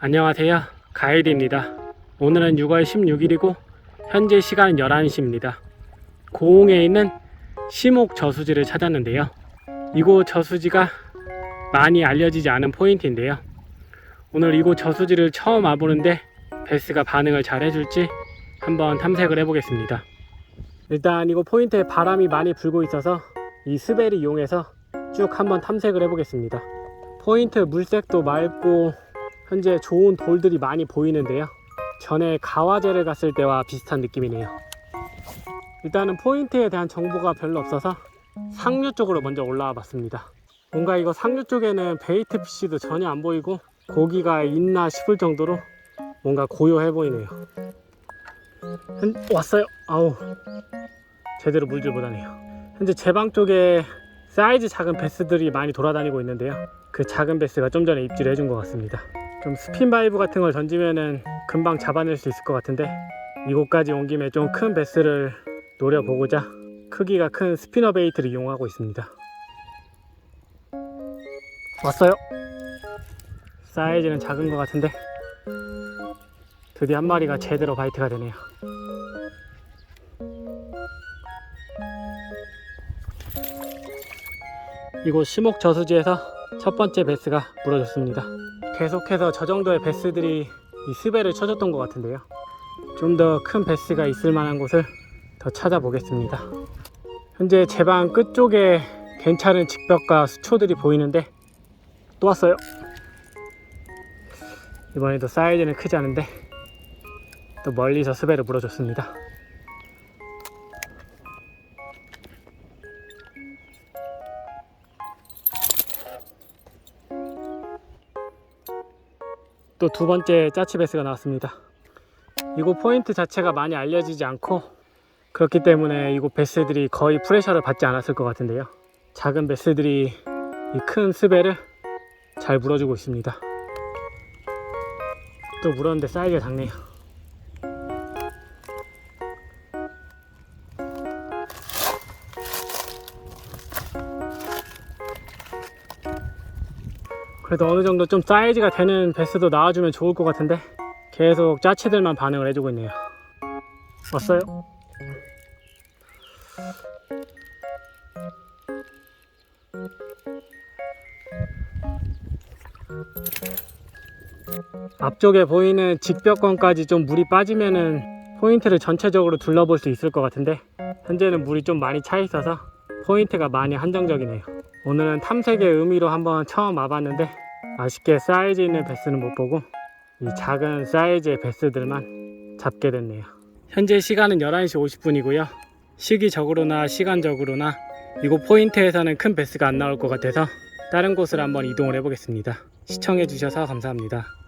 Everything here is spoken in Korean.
안녕하세요. 가이드입니다. 오늘은 6월 16일이고 현재 시간은 11시입니다. 고흥에 있는 시목 저수지를 찾았는데요. 이곳 저수지가 많이 알려지지 않은 포인트인데요. 오늘 이곳 저수지를 처음 와보는데 베스가 반응을 잘 해줄지 한번 탐색을 해보겠습니다. 일단 이곳 포인트에 바람이 많이 불고 있어서 이 스벨을 이용해서 쭉 한번 탐색을 해보겠습니다. 포인트 물색도 맑고 현재 좋은 돌들이 많이 보이는데요. 전에 가와제를 갔을 때와 비슷한 느낌이네요. 일단은 포인트에 대한 정보가 별로 없어서 상류 쪽으로 먼저 올라와 봤습니다. 뭔가 이거 상류 쪽에는 베이트 피쉬도 전혀 안 보이고 고기가 있나 싶을 정도로 뭔가 고요해 보이네요. 현- 왔어요. 아우 제대로 물질 못하네요. 현재 제 방 쪽에 사이즈 작은 베스들이 많이 돌아다니고 있는데요. 그 작은 베스가 좀 전에 입질해 준 것 같습니다. 좀 스핀 바이브 같은 걸 던지면은 금방 잡아낼 수 있을 것 같은데 이곳까지 온 김에 좀 큰 베스를 노려보고자 크기가 큰 스피너 베이트를 이용하고 있습니다. 왔어요. 사이즈는 작은 것 같은데 드디어 한 마리가 제대로 바이트가 되네요. 이곳 시목 저수지에서 첫 번째 베스가 물어졌습니다. 계속해서 저 정도의 베스들이 이 스벨을 쳐줬던 것 같은데요. 좀 더 큰 베스가 있을 만한 곳을 더 찾아보겠습니다. 현재 제 방 끝쪽에 괜찮은 직벽과 수초들이 보이는데 또 왔어요. 이번에도 사이즈는 크지 않은데 또 멀리서 스벨을 물어줬습니다. 또 두 번째 짜치베스가 나왔습니다. 이곳 포인트 자체가 많이 알려지지 않고 그렇기 때문에 이곳 베스들이 거의 프레셔를 받지 않았을 것 같은데요. 작은 베스들이 이 큰 스벨을 잘 물어주고 있습니다. 또 물었는데 사이즈가 작네요. 그래도 어느 정도 좀 사이즈가 되는 베스도 나와주면 좋을 것 같은데 계속 짜치들만 반응을 해주고 있네요. 왔어요? 앞쪽에 보이는 직벽권까지 좀 물이 빠지면은 포인트를 전체적으로 둘러볼 수 있을 것 같은데 현재는 물이 좀 많이 차 있어서 포인트가 많이 한정적이네요. 오늘은 탐색의 의미로 한번 처음 와봤는데 아쉽게 사이즈 있는 베스는 못 보고 이 작은 사이즈의 베스들만 잡게 됐네요. 현재 시간은 11시 50분이고요. 시기적으로나 시간적으로나 이곳 포인트에서는 큰 베스가 안 나올 것 같아서 다른 곳을 한번 이동을 해보겠습니다. 시청해주셔서 감사합니다.